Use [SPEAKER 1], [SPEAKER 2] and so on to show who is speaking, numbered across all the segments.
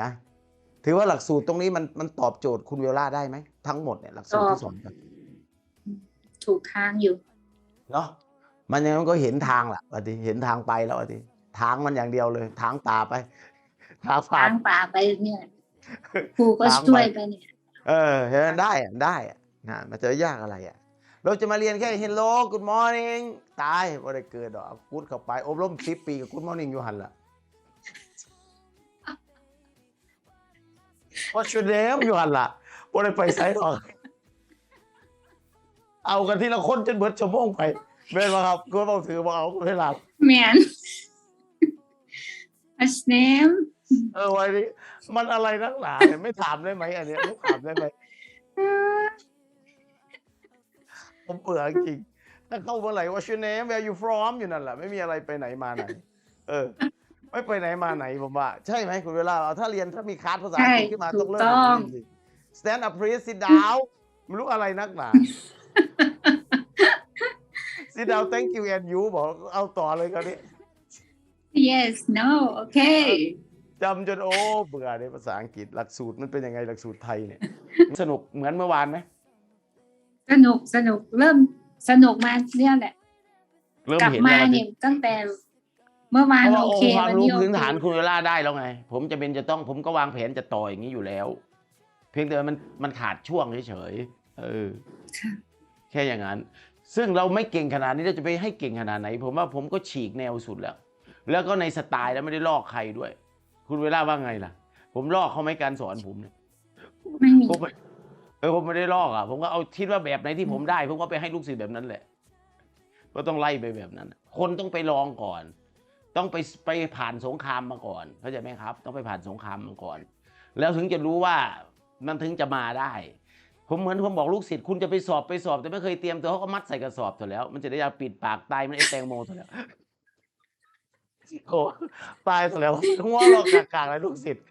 [SPEAKER 1] นะถือว่าหลักสูตรตรงนี้มันมันตอบโจทย์คุณวิโอลาได้ไหมทั้งหมดเนี่ยหลักสูตรที่สอนกัน
[SPEAKER 2] ถูกทางอยู่
[SPEAKER 1] เนาะมันยังก็เห็นทางแหละวันทีเห็นทางไปแล้ววันทีทางมันอย่างเดียวเลย ทางป่าไปทางป่า
[SPEAKER 2] ทางป่าไปเนี่ยครูก็
[SPEAKER 1] ทางไป
[SPEAKER 2] ช่วยไปเนี่ย
[SPEAKER 1] เออเห็นไหมได้อะได้อะนะมันจะยากอะไรอะเราจะมาเรียนแค่ hello good morning ตายว่าได้เกิดดอกเอากูดเข้าไป อบรมสิบปีกับ good morning อยู่หันละ What's your name อยู่หันละว่าได้ไปไซต์หรอก เอากันทีละคนจนเบิดชั่วโมงไปเบนมาครับกูต้องถือมาเอาเวลา
[SPEAKER 2] แมน What's name
[SPEAKER 1] เออวันนี้มันอะไรนักหนาเนี่ยไม่ถามได้ไหมอันเนี้ยไม่ถามได้ไหมผมเบื่อจริง ถ้าเข้าเมื่อไหร่ว่า your name where you from อยู่นั่นแหละ ไม่มีอะไรไปไหนมาไหน เออ ไม่ไปไหนมาไหนผมว่า ใช่ไหมคุณเวลาเอาถ้าเรียนถ้ามีคลาสภาษาอังกฤษ
[SPEAKER 2] ใช่
[SPEAKER 1] ขึ้นมา
[SPEAKER 2] ถู
[SPEAKER 1] ต้อง
[SPEAKER 2] ก
[SPEAKER 1] เริ่ม
[SPEAKER 2] ต้อง
[SPEAKER 1] จริงๆ stand up please sit down ไม่รู้อะไรนักหนา sit down thank you and you บอกเอาต่อเลยคราวนี้
[SPEAKER 2] yes no okay
[SPEAKER 1] จำจนโอ้เบื่อในภาษาอังกฤษหลักสูตรมันเป็นยังไงหลักสูตรไทยเนี่ย สนุกเหมือนเมื่อวานไหม
[SPEAKER 2] สนุกสนุกเริ่มสนุกมาเนี่ยแหละ
[SPEAKER 1] เริ่ม
[SPEAKER 2] กลับ
[SPEAKER 1] เห็น
[SPEAKER 2] มา
[SPEAKER 1] แล้ว
[SPEAKER 2] เนี่ยตั้งแต่ เมื่อวา
[SPEAKER 1] เพ
[SPEAKER 2] น
[SPEAKER 1] ราะว่า
[SPEAKER 2] โอ
[SPEAKER 1] อง
[SPEAKER 2] เค
[SPEAKER 1] ค์ความ
[SPEAKER 2] วัน
[SPEAKER 1] รู้
[SPEAKER 2] นี้โอ
[SPEAKER 1] พื้น
[SPEAKER 2] เค
[SPEAKER 1] ฐานคุณเวลาได้แล้วไง ผมจะเป็นจะต้องผมก็วางแผนจะต่ออย่างนี้อยู่แล้ว เพียงแต่มันมันขาดช่วงเฉยๆเออ
[SPEAKER 2] ค่ะ
[SPEAKER 1] แค่อย่างนั้น ซึ่งเราไม่เก่งขนาดนี้เราจะไปให้เก่งขนาดไหน ผมว่าผมก็ฉีกแนวสุดแล้ว แล้วก็ในสไตล์แล้วไม่ได้ลอกใครด้วย คุณเวลาว่าไงล่ะ ผมลอกเขาไหมการสอนผมเนี่ย
[SPEAKER 2] ไม่มี
[SPEAKER 1] ผมไม่เออผมไม่ได้ลอกอะ ผมก็เอาคิดว่าแบบไหนที่ผมได้ ผมก็ไปให้ลูกศิษย์แบบนั้นแหละ ก็ต้องไล่ไปแบบนั้น คนต้องไปลองก่อน ต้องไปไปผ่านสงครามมาก่อนเข้าใจไหมครับ ต้องไปผ่านสงครามมาก่อน แล้วถึงจะรู้ว่ามันถึงจะมาได้ ผมเหมือนผมบอกลูกศิษย์คุณจะไปสอบไปสอบ แต่ไม่เคยเตรียมตัวเขาก็มัดใส่กระสอบตัวแล้ว มันจะได้ยาปิดปากตายมันไอ้แตงโมตัวแล้วโอ้ตายตัวแล้วหัวเรากากๆเลยลูกศิษย์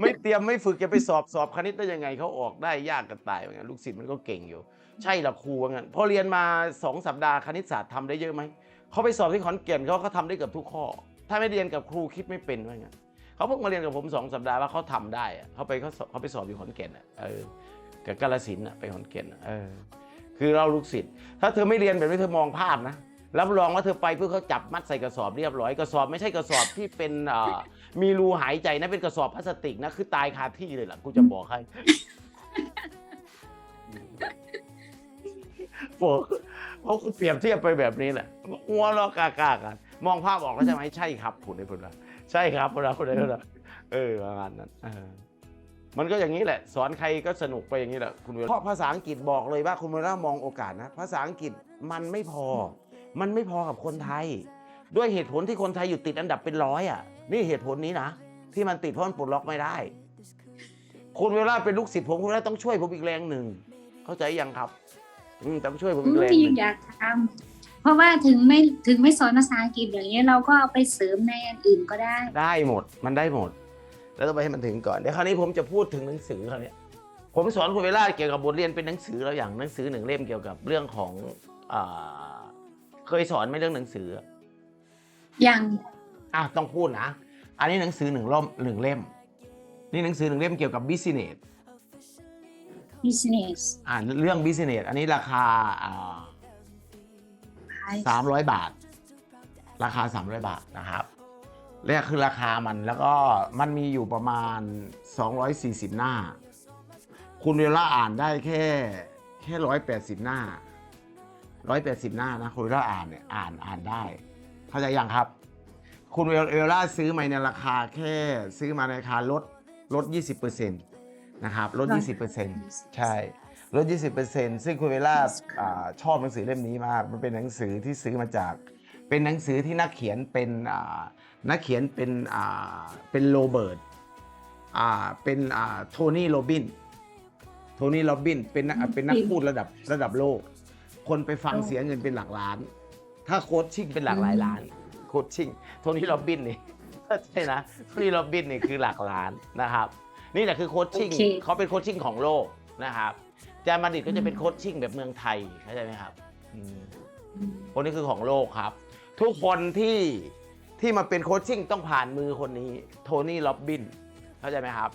[SPEAKER 1] ไม่เตรียมไม่ฝึกจะไปสอบสอบคณิตได้ยังไงเขาออกได้ยากกันตายว่างั้นลูกศิษย์มันก็เก่งอยู่ ใช่หรอครูว่างั้นพอเรียนมาสองสัปดาห์คณิตศาสตร์ทำได้เยอะไหม เขาไปสอบที่ขอนแก่นเขาก็ทำได้เกือบทุกข้อ ถ้าไม่เรียนกับครูคิดไม่เป็นว่างั้นเขาเพิ่งมาเรียนกับผมสองสัปดาห์ว่าเขาทำได้อะเขาไปเขาสอบเขาไปสอบอยู่ขอนแก่นอะเออกับกาลสินธุ์อะไปขอนแก่นอะเออคือเราลูกศิษย์ถ้าเธอไม่เรียนแบบนี้เธอมองภาพนะรับรองว่าเธอไปเพื่อเขาจับมัดใส่กระสอบเรียบร้อยกระสอบไม่ใช่กระสอบที่เป็นเอ่อมีรูหายใจนะเป็นกระสอบพลาสติกนะคือตายคาที่เลยล่ะกูจะบอกให้บอก เขาเปรียบเทียบไปแบบนี้แหละหัวเรากากากันมองภาพออกแล้วใช่ไหมใช่ครับผุดได้ผุดละใช่ครับผุดละผุดได้ผุดละเออประมาณนั้นมันก็อย่างนี้แหละ สอนใครก็สนุกไปอย่างนี้แหละคุณเวลาเพราะภาษาอังกฤษบอกเลยว่าคุณเวลามองโอกาสนะ ภาษาอังกฤษมันไม่พอ มันไม่พอกับคนไทย ด้วยเหตุผลที่คนไทยอยู่ติดอันดับเป็นร้อยอะ นี่เหตุผลนี้นะ ที่มันติดเพราะมันปลดล็อกไม่ได้ คุณเวลาเป็นลูกศิษย์ผมคุณเวลาต้องช่วยผมอีกแรงหนึ่งเข้าใจยังครับ อืมต้องช่วยผมอีกแรงห
[SPEAKER 2] ที่
[SPEAKER 1] นึ่ง
[SPEAKER 2] อยากทำเพราะว่าถึงไม่ถึงไม่สอนภาษาอังกฤษอย่างเงี้ยเราก็เอาไปเสริมในอันอื่นก็ได้
[SPEAKER 1] ได้หมด มันได้หมด แล้วต้องไปให้มันถึงก่อนเดี๋ยวคราวนี้ผมจะพูดถึงหนังสือคราวนี้ผมสอนคุณเวลาเกี่ยวกับบทเรียนเป็นหนังสือแล้วอย่างหนังสือหนึ่งเล่มเกี่ยวกับเรื่องของอ่าเคยสอนไหมเรื่องหนังสือ
[SPEAKER 2] อย่าง
[SPEAKER 1] อะต้องพูดนะ อันนี้หนังสือหนึ่งล่มหนึ่งเล่ม นี่หนังสือหนึ่งเล่มเกี่ยวกับบิสเนส
[SPEAKER 2] business
[SPEAKER 1] อ่าเรื่องบิสเนสอันนี้ราคาสามร้อยบาท ราคา300บาทนะครับแรกคือราคามันแล้วก็มันมีอยู่ประมาณ 240 หน้า คุณเวลาอ่านได้แค่แค่180หน้า180หน้านะคุณเวลาอ่านเนี่ยอ่านอ่านได้ เข้าใจยังครับ คุณเวลาซื้อมาในราคาแค่ซื้อมาในราคาลดลด 20%นะครับลด 20%ใช่ลด 20%ซึ่งคุณเวลาอ่าชอบหนังสือเล่มนี้มาก มันเป็นหนังสือที่ซื้อมาจาก เป็นหนังสือที่นักเขียนเป็นอ่านักเขียนเป็นอ่าเป็นโรเบิร์ตอ่าเป็นอ่าโทนี่โรบินโทนี่โรบินเป็นนักเป็นนักพูดระดับระดับโลก คนไปฟังเสียเงินเป็นหลักล้าน ถ้าโค้ชชิ่งเป็นหลักหลายล้านโค้ชชิ่งโทนี่โรบินนี่ใช่นะโทนี่โรบินนี่คือหลักล้านนะครับ นี่แหละคือโค้ชชิ่ง
[SPEAKER 2] โอเค
[SPEAKER 1] เขาเป็นโค้ชชิ่งของโลกนะครับจามาดริดก็จะเป็นโค้ชชิ่งแบบเมืองไทยเข้าใจไหมครับอืมคนนี้คือของโลกครับ ทุกคนที่ที่มาเป็นโค้ชชิ่งต้องผ่านมือคนนี้ โทนี่โรบินเข้าใจไหมครับ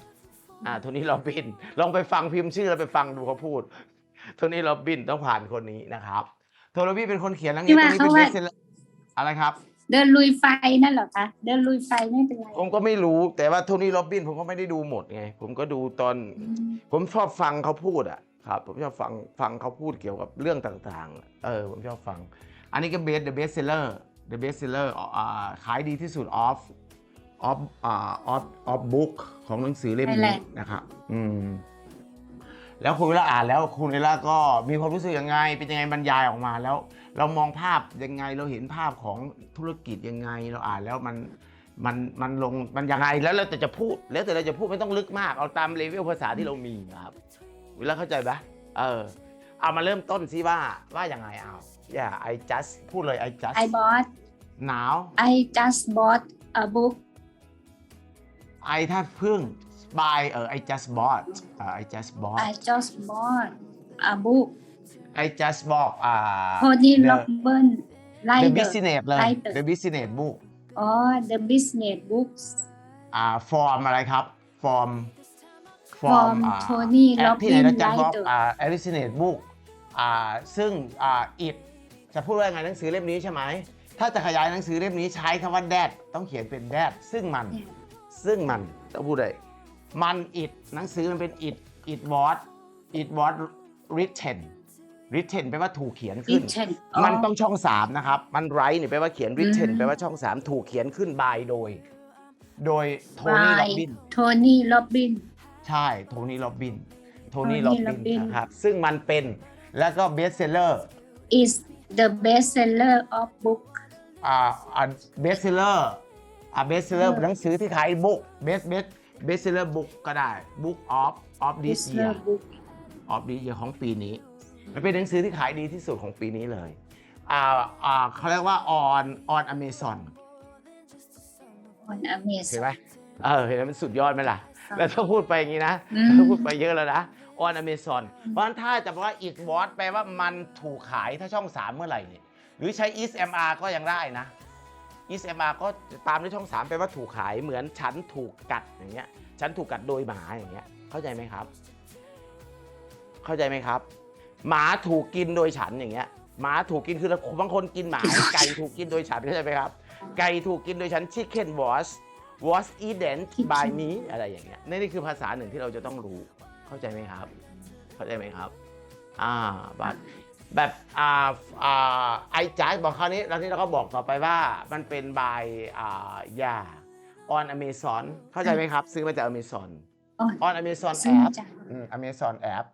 [SPEAKER 1] อ่าโทนี่โรบิน ลองไปฟังพิมพ์ชื่อแล้วไปฟังดูเขาพูด โทนี่โรบินต้องผ่านคนนี้นะครับ โทนี่โรบินเป็นคนเขียนหนังนี้ตัวนี้เป็นเบสเซลอะไรครับ
[SPEAKER 2] เดินลุยไฟนั่นเหรอคะเดินลุยไฟไม่เป็นไร
[SPEAKER 1] ผมก็ไม่รู้แต่ว่าโทนี่โรบินผมก็ไม่ได้ดูหมดไง ผมก็ดูตอน
[SPEAKER 2] อืม
[SPEAKER 1] ผมชอบฟังเขาพูดอะครับ ผมชอบฟังฟังเขาพูดเกี่ยวกับเรื่องต่างๆ เออ ผมชอบฟัง อันนี้ก็เบส the best seller the best seller อ่าขายดีที่สุด of of อ่า of of book ของหนังสือเล่มนี้นะครับอืมแล้วคุณเวลาอ่านแล้วคุณเวลาก็มีความรู้สึกยังไง เป็นยังไงบรรยายออกมาแล้ว เรามองภาพยังไงเราเห็นภาพของธุรกิจยังไงเราอ่านแล้วมันมันมันลงมันยังไงแล้วเราแต่จะพูด แล้วแต่เราจะพูดไม่ต้องลึกมากเอาตามเลเวลภาษาที่เรามีครับเวลาเข้าใจปะเออเอามาเริ่มต้นซิว่าว่ายังไงเอาอย่า I just พูดเลย I just
[SPEAKER 2] ไอ bought
[SPEAKER 1] หนาว
[SPEAKER 2] I just bought a book
[SPEAKER 1] I ถ้าพึ่ง buy เออ I just bought เออ I just bought
[SPEAKER 2] I just bought a book
[SPEAKER 1] I just bought อ่า
[SPEAKER 2] Tony
[SPEAKER 1] the-
[SPEAKER 2] Robbins
[SPEAKER 1] The
[SPEAKER 2] writer
[SPEAKER 1] business เลย
[SPEAKER 2] writer
[SPEAKER 1] The business book
[SPEAKER 2] อ๋อ The Business Books
[SPEAKER 1] อ่า form อะไรครับ form
[SPEAKER 2] From
[SPEAKER 1] อ่า
[SPEAKER 2] Tony
[SPEAKER 1] แอปที่ไหนนะ
[SPEAKER 2] Robbins
[SPEAKER 1] จ๊ะบอก
[SPEAKER 2] writer
[SPEAKER 1] อ่า a business book อ่าซึ่งอ่า it จะพูดว่าไงหนังสือเล่มนี้ใช่ไหม ถ้าจะขยายหนังสือเล่มนี้ใช้คำว่า that ต้องเขียนเป็น that ซึ่งมันซึ่งมันต้องพูดเลยมัน it หนังสือมันเป็น it it was it was written written แปลว่าถูกเขียนขึ้น
[SPEAKER 2] Written
[SPEAKER 1] มันต้องช่องสามนะครับ มันไรเนี่ยแปลว่าเขียน written
[SPEAKER 2] อืม
[SPEAKER 1] แปลว่าช่องสามถูกเขียนขึ้น by โดย โดยโทนี่โร
[SPEAKER 2] by
[SPEAKER 1] บิน
[SPEAKER 2] Tony Robbins
[SPEAKER 1] ใช่โทนี่โรบิน โท
[SPEAKER 2] Tony
[SPEAKER 1] นี่โรบิน
[SPEAKER 2] Robbins
[SPEAKER 1] นะครับ ซึ่งมันเป็นแล้วก็เบสเซลเลอร์
[SPEAKER 2] is the bestseller of book
[SPEAKER 1] อ่าอ่าเบสเซลเลอร์อ่าเบสเซลเลอร์
[SPEAKER 2] เออ
[SPEAKER 1] หนังสือที่ขายบุ๊กเบสเบสเบสเซลเลอร์บุ๊กก็ได้ book of of this
[SPEAKER 2] bestseller
[SPEAKER 1] year
[SPEAKER 2] book
[SPEAKER 1] of this year ของปีนี้ มันเป็นหนังสือที่ขายดีที่สุดของปีนี้เลยอ่าอ่าเขาเรียกว่า on on Amazon
[SPEAKER 2] on
[SPEAKER 1] เห็น
[SPEAKER 2] Amazon
[SPEAKER 1] ไหมเออเห็นไหมมันสุดยอดไหมล่ะ
[SPEAKER 2] ค่ะ
[SPEAKER 1] แล้วถ้าพูดไปอย่างนี้นะ
[SPEAKER 2] อืม
[SPEAKER 1] ถ้าพูดไปเยอะแล้วนะ on Amazon เพราะฉะนั้นถ้าจะบอกว่า it was แปลว่ามันถูกขายถ้าช่อง 3 เมื่อไหร่เนี่ยหรือใช้ is mr ก็ยังได้นะ is mr ก็ตามด้วยช่อง 3 แปลว่าถูกขายเหมือนฉันถูกกัดอย่างเงี้ยฉันถูกกัดโดยหมาอย่างเงี้ยเข้าใจไหมครับ เข้าใจไหมครับ หมาถูกกินโดยฉันอย่างเงี้ยหมาถูกกินคือบางคนกินหมา ไก่ถูกกินโดยฉันเข้าใจไหมครับ ไก่ถูกกินโดยฉัน chicken was was eaten by me อะไรอย่างเงี้ยนี่นี่คือภาษาหนึ่งที่เราจะต้องรู้เข้าใจไหมครับ เข้าใจไหมครับอ่าแบบแบบอ่าอ่าไอจ่ายบอกคราวนี้แล้วนี้เราก็บอกต่อไปว่ามันเป็น by อ่ายา on Amazon เข้าใจไหมครับ ซื้อมาจาก Amazon
[SPEAKER 2] on
[SPEAKER 1] on Amazon
[SPEAKER 2] ซึ่ง
[SPEAKER 1] app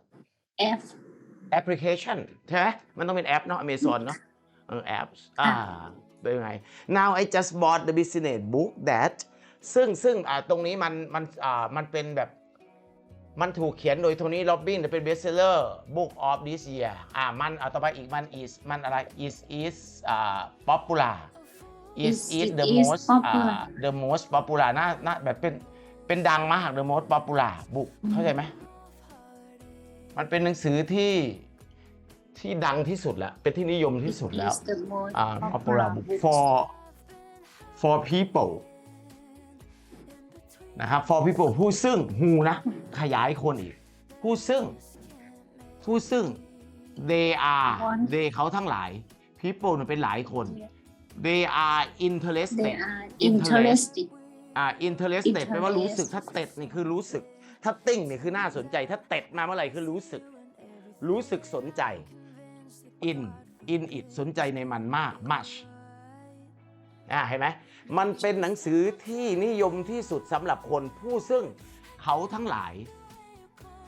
[SPEAKER 2] จาก
[SPEAKER 1] อืม Amazon app
[SPEAKER 2] F
[SPEAKER 1] application ใช่ไหมมันต้องเป็นแอปเนาะ Amazon เนาะเออแอปอ่าเป็นไง now I just bought the business book that ซึ่งซึ่งอ่าตรงนี้มันมันอ่ามันเป็นแบบ มันถูกเขียนโดยโทนี่โรบินเป็น bestseller book of this year อ่ามันอ่าต่อไปอีกมัน is มันอะไร is is อ่า popular is
[SPEAKER 2] Is-
[SPEAKER 1] is
[SPEAKER 2] it
[SPEAKER 1] the
[SPEAKER 2] is
[SPEAKER 1] most อ่า
[SPEAKER 2] popular
[SPEAKER 1] the most popular น่าน่าแบบเป็นเป็นดังมาก the most popular book เข้าใจไหม มันเป็นหนังสือที่ที่ดังที่สุดแล้ว เป็นที่นิยมที่สุดแล้ว
[SPEAKER 2] is the most
[SPEAKER 1] อ่า popular book for for people นะครับ for people ผู้ซึ่ง who นะ ขยายคนอีก ผู้ซึ่ง ผู้ซึ่ง they are
[SPEAKER 2] One
[SPEAKER 1] they เขาทั้งหลาย people เนี่ยเป็นหลายคน they are interested
[SPEAKER 2] they are interested
[SPEAKER 1] อ่า interested
[SPEAKER 2] Interest
[SPEAKER 1] แปลว่ารู้สึกถ้าเต็ดนี่คือรู้สึก ถ้าติ้งเนี่ยคือน่าสนใจ ถ้าเต็ดมาเมื่อไหร่คือรู้สึก รู้สึกสนใจ in in it สนใจในมันมาก much อ่าเห็นไหมมันเป็นหนังสือที่นิยมที่สุดสำหรับคนผู้ซึ่งเขาทั้งหลาย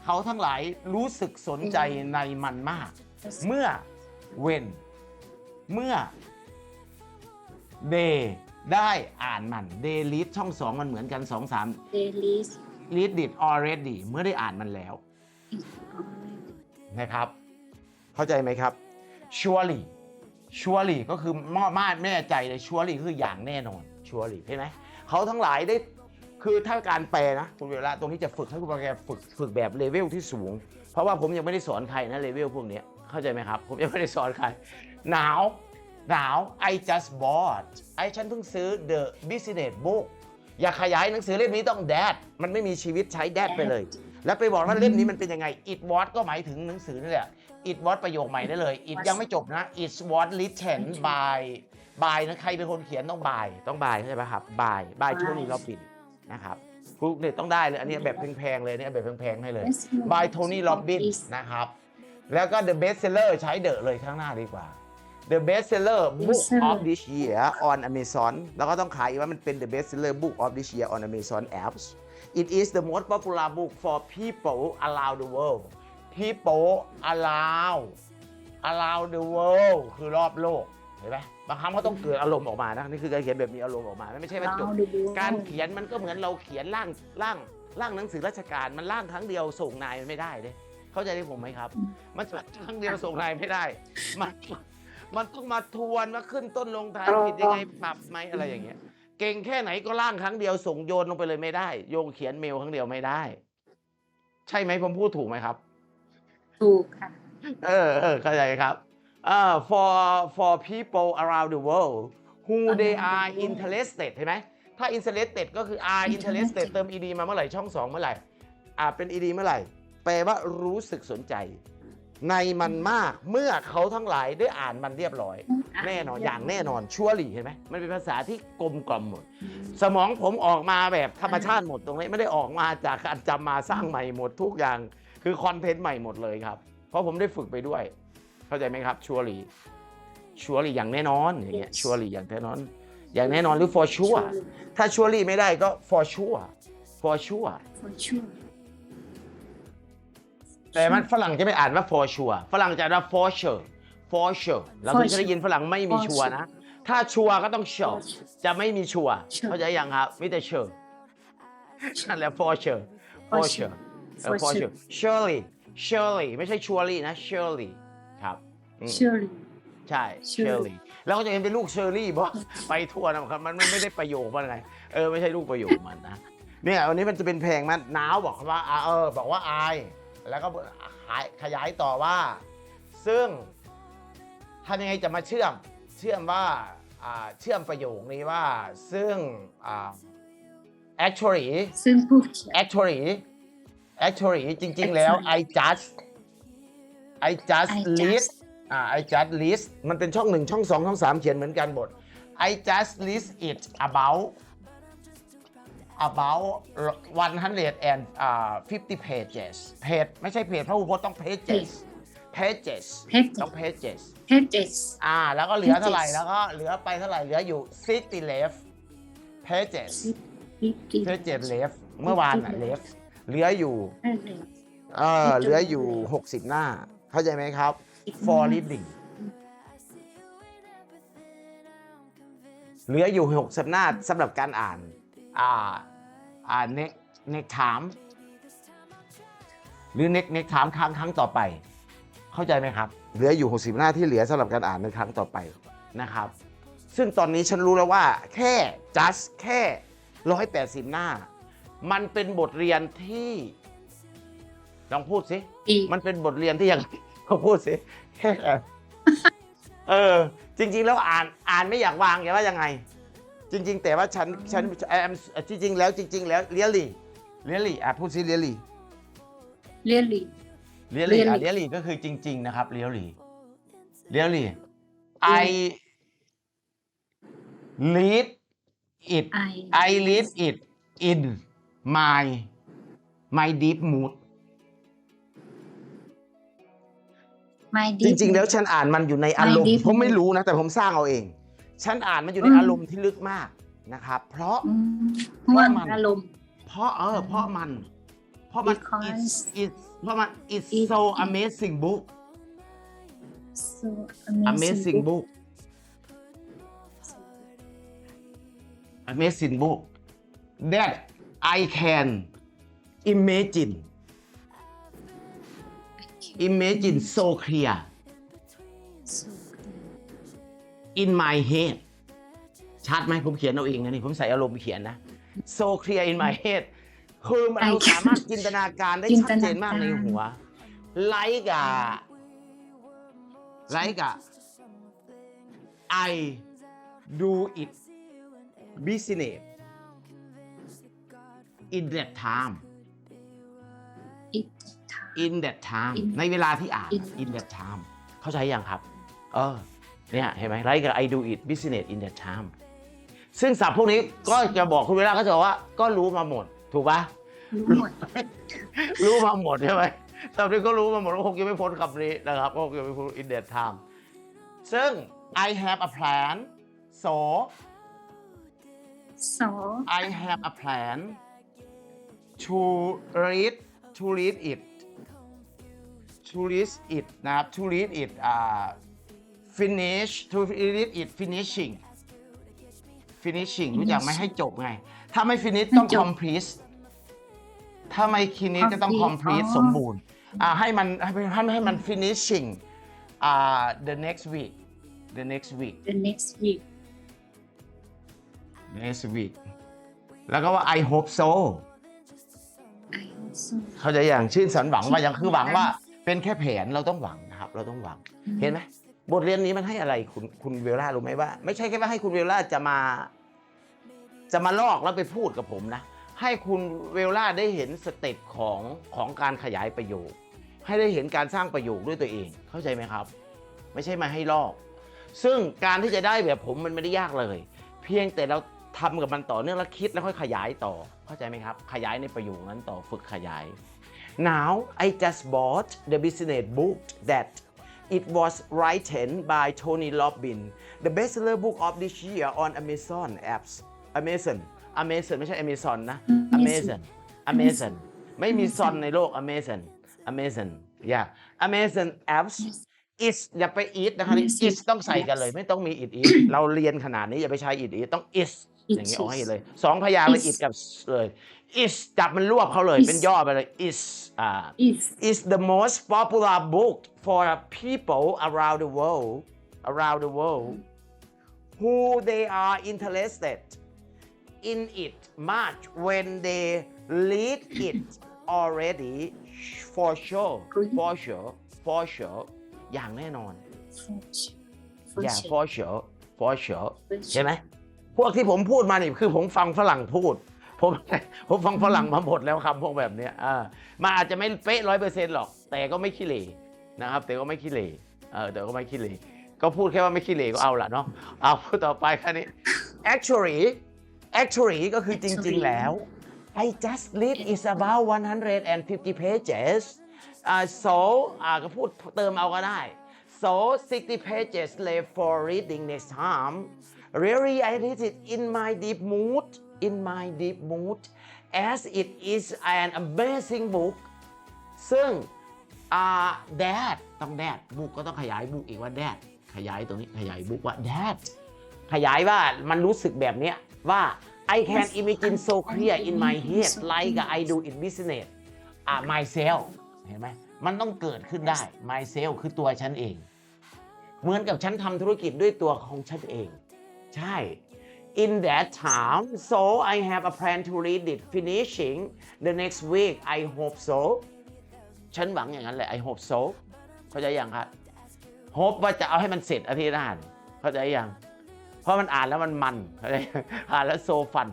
[SPEAKER 1] เขาทั้งหลายรู้สึกสนใจในมันมาก เมื่อ when เมื่อ they ได้อ่านมัน they read ช่องสองมันเหมือนกันสองสาม
[SPEAKER 2] they list
[SPEAKER 1] read it already เมื่อได้อ่านมันแล้ว นะครับ เข้าใจไหมครับ surely surely ก็คือมอมาแน่ใจเลย surely คืออย่างแน่นอน surely เห็นไหมเขาทั้งหลายได้คือถ้าการแปลนะคุณเวลาตรงนี้จะฝึกให้คุณแกฝึกฝึกแบบเลเวลที่สูง เพราะว่าผมยังไม่ได้สอนใครนะเลเวลพวกนี้เข้าใจไหมครับ ผมยังไม่ได้สอนใครหนาวหนาว I just bought ไอฉันเพิ่งซื้อ the business book อย่าขยายหนังสือเล่มนี้ต้อง that มันไม่มีชีวิตใช้ that ไปเลย แล้วไปบอกว่าเล่มนี้มันเป็นยังไง it was ก็หมายถึงหนังสือนี่แหละ it was ประโยคใหม่ได้เลย it ยังไม่จบนะ it was written by by นะใครเป็นคนเขียนต้อง by ต้อง by เข้าใจไหมครับ by by โทนี่โรบินนะครับพวกเนี่ยต้องได้เลย อันนี้แบบแพงๆเลยเนี่ยแบบแพงๆให้เลย by Tony Robbins นะครับ แล้วก็ the best seller ใช้เดอะเลยข้างหน้าดีกว่า the best seller book
[SPEAKER 2] Bestseller
[SPEAKER 1] of this year on Amazon แล้วก็ต้องขายอีกว่ามันเป็น the best seller book of this year on Amazon apps it is the most popular book for people around the world people around around the world คือรอบโลกเห็นไหมบางครั้งก็ต้องเกิดอารมณ์ออกมานะนี่คือการเขียนแบบมีอารมณ์ออกมาไม่ใช่ว่าจบการเขียนมันก็เหมือนเราเขียนร่างร่างร่างหนังสือราชการมันร่างครั้งเดียวส่งนายมันไม่ได้เลยเข้าใจที่ผมไหมครับ มันครั้งเดียวส่งนายไม่ได้มัน มันต้องมาทวนว่าขึ้นต้นลงท้ายผิดยังไงปรับไหมอะไรอย่างเงี้ย เก่งแค่ไหนก็ร่างครั้งเดียวส่งโยนลงไปเลยไม่ได้ โยงเขียนเมลครั้งเดียวไม่ได้ ใช่ไหมผมพูดถูกไหมครับ
[SPEAKER 2] ถูกค่ะ
[SPEAKER 1] เออเออเข้าใจครับเอ่อ for for people around the world who they are interested เห็นไหมถ้า interested ก็คือ are interested เติม ed มาเมื่อไหร่ช่อง2เมื่อไหร่อ่าเป็น ed เมื่อไหร่แปลว่ารู้สึกสนใจ ในมันมากเมื่อเขาทั้งหลายได้อ่านมันเรียบร้อย แน่นอนอย่างแน่นอนชัวร์ลีเห็นไหมมันเป็นภาษาที่กลมกล่อมหมด สมองผมออกมาแบบธรรมชาติหมดตรงนี้ไม่ได้ออกมาจากการจำมาสร้างใหม่หมดทุกอย่าง คือคอนเทนต์ใหม่หมดเลยครับ เพราะผมได้ฝึกไปด้วย เข้าใจไหมครับชัวร์ลีชัวร์ลีอย่างแน่นอนอย่างเงี้ย
[SPEAKER 2] Yes
[SPEAKER 1] ชัวร์ลีอย่างแน่นอน อย่างแน่นอนหรือ for sure ถ้าชัวร์ลีไม่ได้ก็ for sure for sure
[SPEAKER 2] for sure
[SPEAKER 1] แต่มันฝรั่งจะไม่อ่านว่า for sure ฝรั่งจะอ่านว่า for sure for sure เราถึงจะได้ยินฝรั่งไม่มี
[SPEAKER 2] For
[SPEAKER 1] ชัวร์
[SPEAKER 2] sure
[SPEAKER 1] นะ ถ้าชัวร์ก็ต้อง sure
[SPEAKER 2] For sure
[SPEAKER 1] จะไม่มีชัวร์
[SPEAKER 2] Sure
[SPEAKER 1] เข้าใจยังครับมีแต่ sure นั่นแหละ for sure for
[SPEAKER 2] For
[SPEAKER 1] sure
[SPEAKER 2] sure
[SPEAKER 1] เออ
[SPEAKER 2] For
[SPEAKER 1] for
[SPEAKER 2] sure
[SPEAKER 1] sure surely surely ไม่ใช่ surely นะ surely ครับอืม
[SPEAKER 2] surely
[SPEAKER 1] ใช่
[SPEAKER 2] Shirley
[SPEAKER 1] Shirley แล้วก็จะเห็นเป็นลูกเชอร์รี่เพราะไปทั่วนะครับมันมันไม่ได้ประโยคมันไงเออไม่ใช่ลูกประโยคมันนะเนี่ยวันนี้มันจะเป็นเพลงมันนาวบอกว่าอ่าเออบอกว่าอาย แล้วก็ขยายขยายต่อว่า ซึ่งทำยังไงจะมาเชื่อมเชื่อมว่าอ่าเชื่อมประโยคนี้ว่าซึ่งอ่า actually
[SPEAKER 2] ซึ่งผู้เขียน
[SPEAKER 1] actually actually จริง ๆ แล้ว I just I just
[SPEAKER 2] I
[SPEAKER 1] list
[SPEAKER 2] just
[SPEAKER 1] อ่า I just list มันเป็นช่องหนึ่งช่องสองช่องสามเขียนเหมือนกันบท I just list it about about 100 and อ่า50 pages page ไม่ใช่เพจพระอุปโภคต้อง pages pages
[SPEAKER 2] เพจ
[SPEAKER 1] ต้อง pages
[SPEAKER 2] pages
[SPEAKER 1] อ่า แล้วก็เหลือเท่าไหร่
[SPEAKER 2] Pages
[SPEAKER 1] แล้วก็เหลือไปเท่าไหร่ เหลืออยู่60 left pages
[SPEAKER 2] fifty
[SPEAKER 1] pages left เมื่อวานอะ left เหลืออยู่
[SPEAKER 2] pages
[SPEAKER 1] เออเหลืออยู่ 60 หน้า เข้าใจไหมครับ for reading เหลืออยู่60หน้าสำหรับการอ่านอ่าอ่า เน็กเน็กถาม หรือเน็กเน็กถามครั้งครั้งต่อไป เข้าใจไหมครับ เหลืออยู่ 60 หน้าที่เหลือสำหรับการอ่านในครั้งต่อไปนะครับ ซึ่งตอนนี้ฉันรู้แล้วว่า แค่ just แค่ 180 หน้า มันเป็นบทเรียนที่ ลองพูดสิ
[SPEAKER 2] อีก
[SPEAKER 1] มันเป็นบทเรียนที่ยังเขาพูดสิแค่เออ จริง ๆ แล้วอ่านอ่านไม่อยากวางแกว่ายังไง จริง ๆ แต่ว่าฉันฉันแอมจริงๆแล้วจริง ๆ แล้วเลียลี่เลียลี่อะพูดสิเลียลี่
[SPEAKER 2] really
[SPEAKER 1] เลียลี่อะ
[SPEAKER 2] Really
[SPEAKER 1] เลียลี่ก็คือจริง ๆ นะครับเลียลี่เลียลี่ I lead it
[SPEAKER 2] I
[SPEAKER 1] I lead it in my my deep mood
[SPEAKER 2] my
[SPEAKER 1] จ
[SPEAKER 2] deep
[SPEAKER 1] ริง ๆ แล้วฉันอ่านมันอยู่ในอารมณ์
[SPEAKER 2] deep
[SPEAKER 1] ผมไม่รู้นะ แต่ผมสร้างเอาเอง ฉันอ่านมันอยู่ใน
[SPEAKER 2] อืม
[SPEAKER 1] อารมณ์ที่ลึกมากนะครับ เพราะ
[SPEAKER 2] อืมห่วง
[SPEAKER 1] เพราะมัน
[SPEAKER 2] อารมณ์
[SPEAKER 1] เพราะเออเพราะมัน เพราะมัน
[SPEAKER 2] Because
[SPEAKER 1] it's it's เพราะมัน it's
[SPEAKER 2] it-
[SPEAKER 1] so amazing book
[SPEAKER 2] so
[SPEAKER 1] amazing book amazing book that I can imagine imagine so clear in my head ชัดไหมผมเขียนเอาเองนะนี่ผมใส่อารมณ์เขียนนะ so clear in my head คือมันเรา
[SPEAKER 2] I can
[SPEAKER 1] สามารถจินตนาการได้
[SPEAKER 2] จิน
[SPEAKER 1] ชั
[SPEAKER 2] ต
[SPEAKER 1] ด
[SPEAKER 2] นา
[SPEAKER 1] เจนมากใน
[SPEAKER 2] การ
[SPEAKER 1] หัว like a like a I do it business in that time
[SPEAKER 2] it time
[SPEAKER 1] in that time
[SPEAKER 2] In-
[SPEAKER 1] ในเวลาที่อ่าน
[SPEAKER 2] in
[SPEAKER 1] in that time เข้าใจยังครับ เออ เนี่ยเห็นไหม like I do it business in that time ซึ่งศัพท์พวกนี้ก็จะบอกคุณเวลาก็จะบอกว่าก็รู้มาหมด ถูกปะ
[SPEAKER 2] รู้หมด
[SPEAKER 1] รู้มาหมดใช่ไหมตอนนี้ก็รู้มาหมดว่าคงจะไม่พ้นคำนี้นะครับก็คงจะไม่พ้น in that time ซึ่ง I have a plan so
[SPEAKER 2] สอ
[SPEAKER 1] I have a plan to read to read it to read it นะครับ to read it อ่า finish to read it finishing finishing รู้จักไหมให้จบไง ถ้าไม่ finish ต้อง
[SPEAKER 2] ให้จบ
[SPEAKER 1] complete ถ้าไม่ finish ก็ต้อง
[SPEAKER 2] complete
[SPEAKER 1] complete
[SPEAKER 2] อ๋อ
[SPEAKER 1] สมบูรณ์อ่าให้มันให้ให้ให้มัน finishing อ่า the next week the next week
[SPEAKER 2] the next week
[SPEAKER 1] next week แล้วก็ว่า I hope so
[SPEAKER 2] I also
[SPEAKER 1] เขาใจะอย่างชื่นสันหวังว่ายังคือหวังว่าเป็นแค่แผนเราต้องหวังนะครับ เราต้องหวังเห็นไหม บทเรียนนี้มันให้อะไรคุณคุณเวลล่ารู้ไหมว่า ไม่ใช่แค่ว่าให้คุณเวลล่าจะมา จะมาลอกแล้วไปพูดกับผมนะ ให้คุณเวลล่าได้เห็นสเต็ปของของการขยายประโยค ให้ได้เห็นการสร้างประโยคด้วยตัวเอง เข้าใจไหมครับ ไม่ใช่มาให้ลอก ซึ่งการที่จะได้แบบผมมันไม่ได้ยากเลย เพียงแต่เราทำกับมันต่อเนื่องแล้วคิดแล้วค่อยขยายต่อ เข้าใจไหมครับ ขยายในประโยคนั้นต่อฝึกขยาย Now I just bought the business book that it was written by Tony Robbins the bestseller book of this year on Amazon apps Amazon Amazon ไม่ใช่ Amazon นะ Amazon Amazon ไม่มีซอนในโลก Amazon Amazon yeah Amazon apps is อย่าไป it นะคะนี่
[SPEAKER 2] Amazon
[SPEAKER 1] is ต้องใส่กันเลย ไม่ต้องมี it is เราเรียนขนาดนี้อย่าไปใช้ it is ต้อง is อย่างนี้เอาให้เลยสองพยางค์เลย
[SPEAKER 2] Is
[SPEAKER 1] it กับเลย is จับมันรวบเขาเลย
[SPEAKER 2] Is
[SPEAKER 1] เป็นย่อไปเลย is อ่า
[SPEAKER 2] is
[SPEAKER 1] is the most popular book for people around the world around the world who they are interested in it much when they read it already for sure for sure for sure อย่างแน่นอน
[SPEAKER 2] for
[SPEAKER 1] อย่า
[SPEAKER 2] sure
[SPEAKER 1] for sure for sure
[SPEAKER 2] for
[SPEAKER 1] ใช่ไหม พวกที่ผมพูดมานี่คือผมฟังฝรั่งพูด ผมผมฟังฝรั่งมาหมดแล้วคำพวกแบบเนี้ยอ่ามันอาจจะไม่เป๊ะร้อยเปอร์เซ็นต์หรอก แต่ก็ไม่ขี้เหร่นะครับ แต่ก็ไม่ขี้เหร่เออแต่ก็ไม่ขี้เหร่ก็พูดแค่ว่าไม่ขี้เหร่ก็เอาละเนาะเอาพูดต่อไปแค่นี้ actually actually ก็คือจริง ๆ แล้ว I just read is about 150 pages อ่า so อ่าก็พูดเติมเอาก็ได้ so 60 pages left for reading next time really I read it in my deep mood in my deep mood as it is an amazing book ซึ่งอ่า that ต้อง that บุกก็ต้องขยายบุกอีกว่า that ขยายตรงนี้ขยายบุกว่า that ขยายว่ามันรู้สึกแบบเนี้ยว่า I can imagine so clear in my head like I do in business อะ myself เห็นไหมมันต้องเกิดขึ้นได้ myself คือตัวฉันเอง เหมือนกับฉันทำธุรกิจด้วยตัวของฉันเอง ใช่ in that time so I have a plan to read it finishing the next week I hope so ฉันหวังอย่างนั้นแหละ I hope so เข้าใจยังครับ hope ว่าจะเอาให้มันเสร็จอาทิตย์หน้าเข้าใจยังเพราะมันอ่านแล้วมันมันเข้าใจยังอ่านแล้วโซฟัน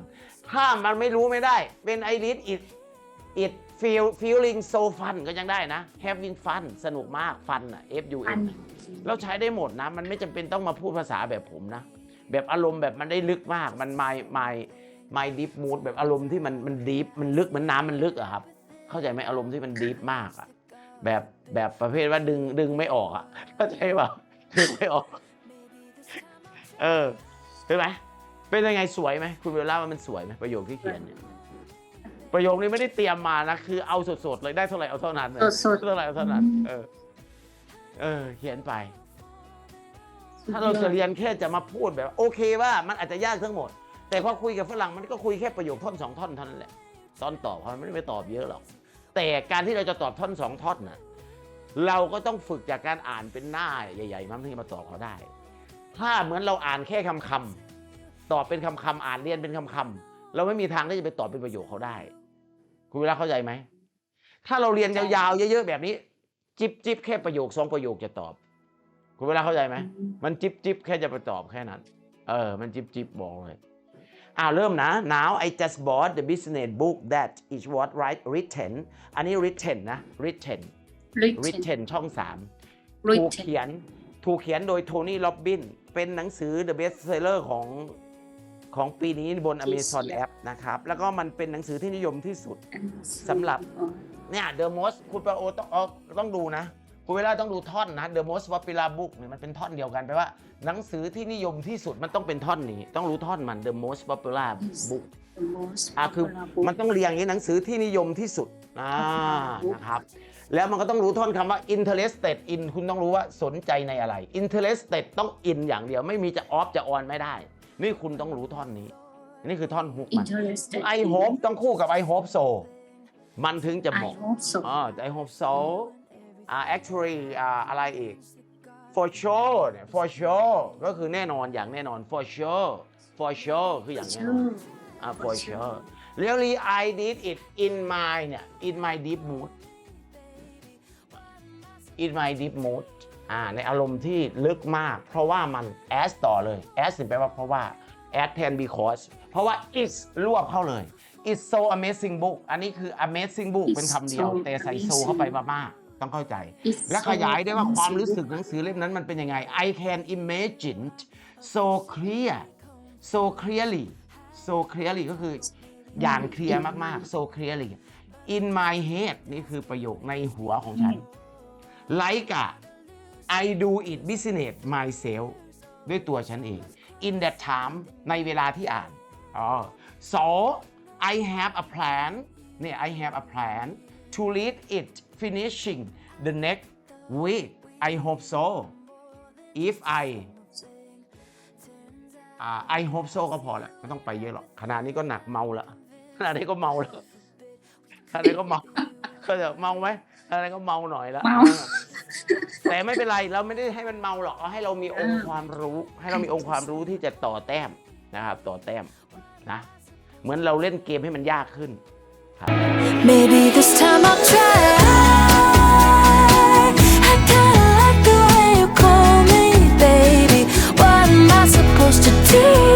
[SPEAKER 1] ถ้ามันไม่รู้ไม่ได้ เป็น I read it it feel feeling so fun ก็ยังได้นะ having fun สนุกมาก fun อะ F U
[SPEAKER 2] อั
[SPEAKER 1] N
[SPEAKER 2] น
[SPEAKER 1] เราใช้ได้หมดนะ มันไม่จำเป็นต้องมาพูดภาษาแบบผมนะ แบบอารมณ์แบบมันได้ลึกมาก มัน my my my deep mood แบบอารมณ์ที่มันมัน deep มันลึกเหมันน้ำมันลึกอะครับ เข้าใจไหมอารมณ์ที่มัน deep มากอะแบบแบบประเภทว่าดึงดึงไม่ออกอะเข้าใจเปล่าดึงไม่ออก เออเห็นไหมเป็นยังไงสวยไหมคุณเวลาว่ามันสวยไหมประโยคที่เขียนเนี่ยประโยคนี้ไม่ได้เตรียมมานะคือเอาสดๆเลยได้เท่าไหร่เอาเท่านั้นเลย
[SPEAKER 2] สดๆ
[SPEAKER 1] เท่าไหร่เอาเท่านั้น
[SPEAKER 2] อืม
[SPEAKER 1] เออ เออ เขียนไป ถ้าเราจะเรียนแค่จะมาพูดแบบ โอเคว่ามันอาจจะยากทั้งหมด แต่พอคุยกับฝรั่งมันก็คุยแค่ประโยคท่อนสองท่อนเท่านั้นแหละตอนตอบเขาไม่ได้ไปตอบเยอะหรอกแต่การที่เราจะตอบท่อนสองท่อนน่ะเราก็ต้องฝึกจากการอ่านเป็นหน้าใหญ่ๆ มันถึงจะมาตอบเขาได้ ถ้าเหมือนเราอ่านแค่คำคำๆตอบเป็นคำคำๆอ่านเรียนเป็นคำคำๆเราไม่มีทางที่จะไปตอบเป็นประโยคเขาได้ คุณเวลาเข้าใจไหมถ้าเราเรียนยาวๆเยอะๆแบบนี้ จิบจิบแค่ประโยคสองประโยคจะตอบ คุณเวลาเข้าใจไหมมันจิบจิบแค่จะไปตอบแค่นั้น เออ มันจิบจิบบอกเลยอ่าเริ่มนะ now I just bought the business book that is what right written อันนี้ written นะ written
[SPEAKER 2] written
[SPEAKER 1] written ช่อง3ถูก
[SPEAKER 2] written
[SPEAKER 1] เขียนถูกเขียนโดยโทนี่ล็อบบินเป็นหนังสือ The Best Seller ของของปีนี้บน Amazon
[SPEAKER 2] Yes, yeah.
[SPEAKER 1] App นะครับ แล้วก็มันเป็นหนังสือที่นิยมที่สุดสำหรับเนี่ย The Most คุณปาโอต้องเอาต้องดูนะ คุณเวลาต้องดูท่อนนะ The Most Popular Book เนี่ยมันเป็นท่อนเดียวกันแปลว่า หนังสือที่นิยมที่สุดมันต้องเป็นท่อนนี้ ต้องรู้ท่อนมัน The Most Popular
[SPEAKER 2] Yes.
[SPEAKER 1] Book
[SPEAKER 2] The most
[SPEAKER 1] อะคือ
[SPEAKER 2] popular book
[SPEAKER 1] มันต้องเรียงอย่างนี้หนังสือที่นิยมที่สุดอ่า
[SPEAKER 2] Book
[SPEAKER 1] นะครับ แล้วมันก็ต้องรู้ท่อนคำว่า interested in คุณต้องรู้ว่าสนใจในอะไร interested ต้อง in อย่างเดียวไม่มีจะ off จะ on ไม่ได้ นี่คุณต้องรู้ท่อนนี้ นี่คือท่อนฮุกมัน
[SPEAKER 2] interested
[SPEAKER 1] I
[SPEAKER 2] in
[SPEAKER 1] hope ต้องคู่กับ I hope so มันถึงจะเห
[SPEAKER 2] I
[SPEAKER 1] มาะ
[SPEAKER 2] hope so
[SPEAKER 1] อ๋อ I hope so อ่า actually อ่าอะไรอีก for sure เนี่ย for sure ก็คือแน่นอนอย่างแน่นอน for sure for sure คืออย่างแน่นอน
[SPEAKER 2] sure
[SPEAKER 1] อ่า for sure really I did it in my เนี่ย in my deep mood in my deep mood อ่าในอารมณ์ที่ลึกมาก เพราะว่ามัน as ต่อเลย as นี่แปลว่าเพราะว่า as แทน because เพราะว่า it's รวบเข้าเลย it's so amazing book อันนี้คือ amazing book
[SPEAKER 2] It's
[SPEAKER 1] เป็นคำเดียว
[SPEAKER 2] so
[SPEAKER 1] แต่ใส่ so
[SPEAKER 2] amazing
[SPEAKER 1] เข้าไปมากๆ ต้องเข้าใจ
[SPEAKER 2] It's
[SPEAKER 1] และ
[SPEAKER 2] so
[SPEAKER 1] ขยายได้ว่าความ
[SPEAKER 2] amazing
[SPEAKER 1] รู้สึกหนังสือเล่มนั้นมันเป็นยังไง I can imagine so clear so clearly so clearly ก็คืออย่างเคลียร์มากๆ so clearly in my head นี่คือประโยคในหัวของฉัน like a I do it business myself ด้วยตัวฉันเอง in that time ในเวลาที่อ่านอ๋อ so I have a plan เนี่ย I have a plan to read it finishing the next week I hope so if I อ่า I hope so ก็พอแล้วไม่ต้องไปเยอะหรอกขนาดนี้ก็หนักเมาแล้วขนาดนี้ก็เมาแล้วขนาดนี้ก็เมาก็จะเมาไหมขนาดนี้ก็เมาหน่อยแล้ว
[SPEAKER 2] เมา
[SPEAKER 1] แต่ไม่เป็นไรเราไม่ได้ให้มันเมาหรอกเอาให้เรามีองค์
[SPEAKER 2] อ่า
[SPEAKER 1] ความรู้ ให้เรามีองค์ความรู้ที่จะต่อแต้มนะครับ ต่อแต้มนะ เหมือนเราเล่นเกมให้มันยากขึ้น
[SPEAKER 3] Maybe this time I'll try. You.